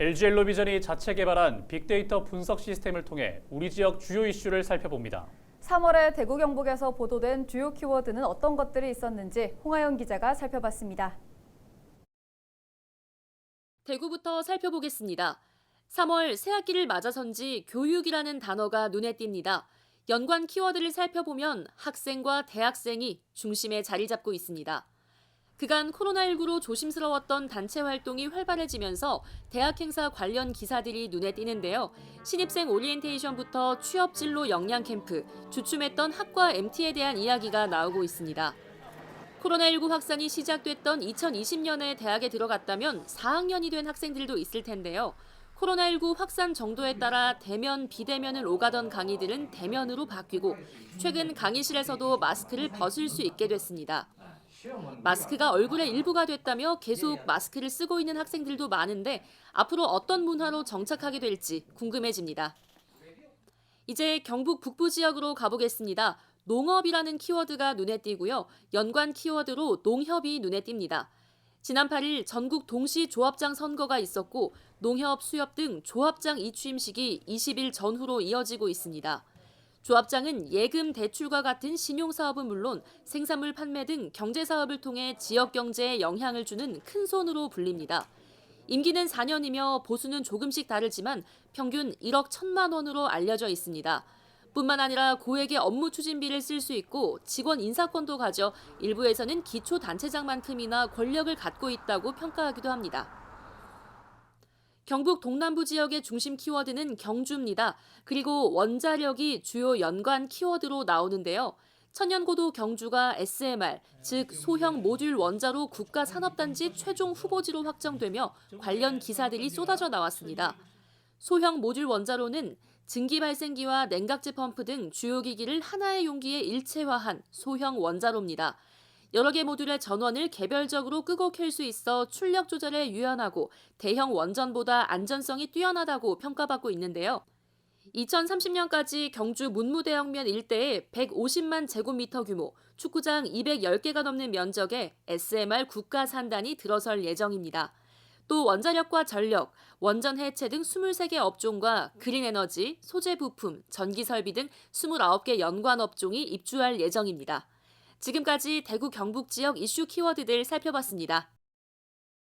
LG 엘로비전이 자체 개발한 빅데이터 분석 시스템을 통해 우리 지역 주요 이슈를 살펴봅니다. 3월에 대구 경북에서 보도된 주요 키워드는 어떤 것들이 있었는지 홍하영 기자가 살펴봤습니다. 대구부터 살펴보겠습니다. 3월 새학기를 맞아선지 교육이라는 단어가 눈에 띕니다. 연관 키워드를 살펴보면 학생과 대학생이 중심에 자리 잡고 있습니다. 그간 코로나19로 조심스러웠던 단체 활동이 활발해지면서 대학 행사 관련 기사들이 눈에 띄는데요. 신입생 오리엔테이션부터 취업 진로 역량 캠프, 주춤했던 학과 MT에 대한 이야기가 나오고 있습니다. 코로나19 확산이 시작됐던 2020년에 대학에 들어갔다면 4학년이 된 학생들도 있을 텐데요. 코로나19 확산 정도에 따라 대면, 비대면을 오가던 강의들은 대면으로 바뀌고 최근 강의실에서도 마스크를 벗을 수 있게 됐습니다. 마스크가 얼굴의 일부가 됐다며 계속 마스크를 쓰고 있는 학생들도 많은데 앞으로 어떤 문화로 정착하게 될지 궁금해집니다. 이제 경북 북부 지역으로 가보겠습니다. 농업이라는 키워드가 눈에 띄고요. 연관 키워드로 농협이 눈에 띕니다. 지난 8일 전국 동시 조합장 선거가 있었고 농협, 수협 등 조합장 이취임식이 20일 전후로 이어지고 있습니다. 조합장은 예금 대출과 같은 신용사업은 물론 생산물 판매 등 경제사업을 통해 지역 경제에 영향을 주는 큰 손으로 불립니다. 임기는 4년이며 보수는 조금씩 다르지만 평균 1억 1천만 원으로 알려져 있습니다. 뿐만 아니라 고액의 업무 추진비를 쓸 수 있고 직원 인사권도 가져 일부에서는 기초 단체장만큼이나 권력을 갖고 있다고 평가하기도 합니다. 경북 동남부 지역의 중심 키워드는 경주입니다. 그리고 원자력이 주요 연관 키워드로 나오는데요. 천연고도 경주가 SMR, 즉 소형 모듈 원자로 국가 산업단지 최종 후보지로 확정되며 관련 기사들이 쏟아져 나왔습니다. 소형 모듈 원자로는 증기 발생기와 냉각제 펌프 등 주요 기기를 하나의 용기에 일체화한 소형 원자로입니다. 여러 개 모듈의 전원을 개별적으로 끄고 켤 수 있어 출력 조절에 유연하고 대형 원전보다 안전성이 뛰어나다고 평가받고 있는데요. 2030년까지 경주 문무대형면 일대에 150만 제곱미터 규모, 축구장 210개가 넘는 면적에 SMR 국가 산단이 들어설 예정입니다. 또 원자력과 전력, 원전 해체 등 23개 업종과 그린 에너지, 소재 부품, 전기 설비 등 29개 연관 업종이 입주할 예정입니다. 지금까지 대구 경북 지역 이슈 키워드들 살펴봤습니다.